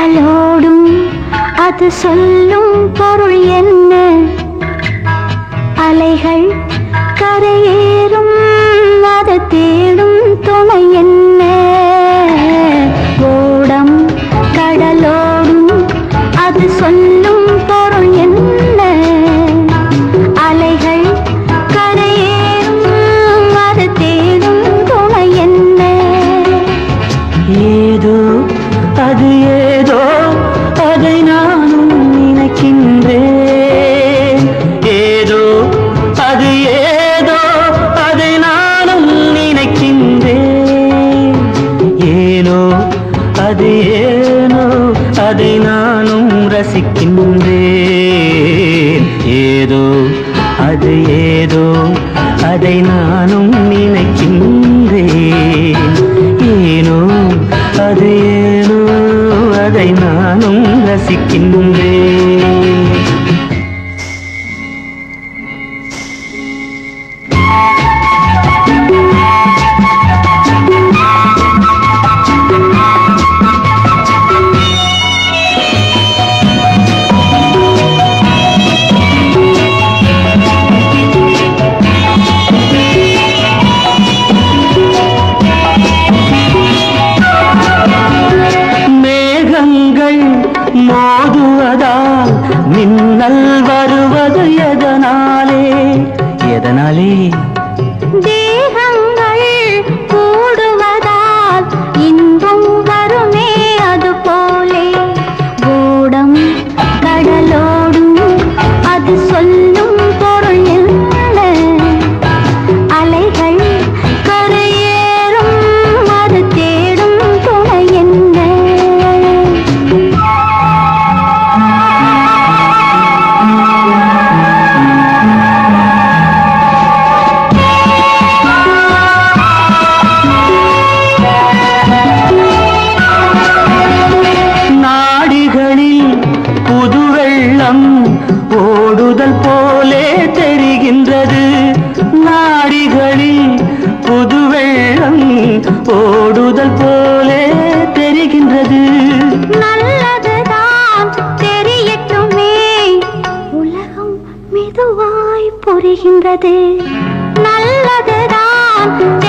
அனலோடும் அது சொல்லும் பொருள் என்ன? அலைகள் கரையேறும் அது தேடும் துணை என்ன? chicken மோதுவதால் மின்னல் வருவது எதனாலே? எதனாலே? முதல் போலே தெரிகின்றது. நாடிகளில் புது வெள்ளம் ஓடுதல் போலே தெரிகின்றது. நல்லதுதான் தெரியட்டுமே. உலகம் மெதுவாய் புரிகின்றது. நல்லதுதான்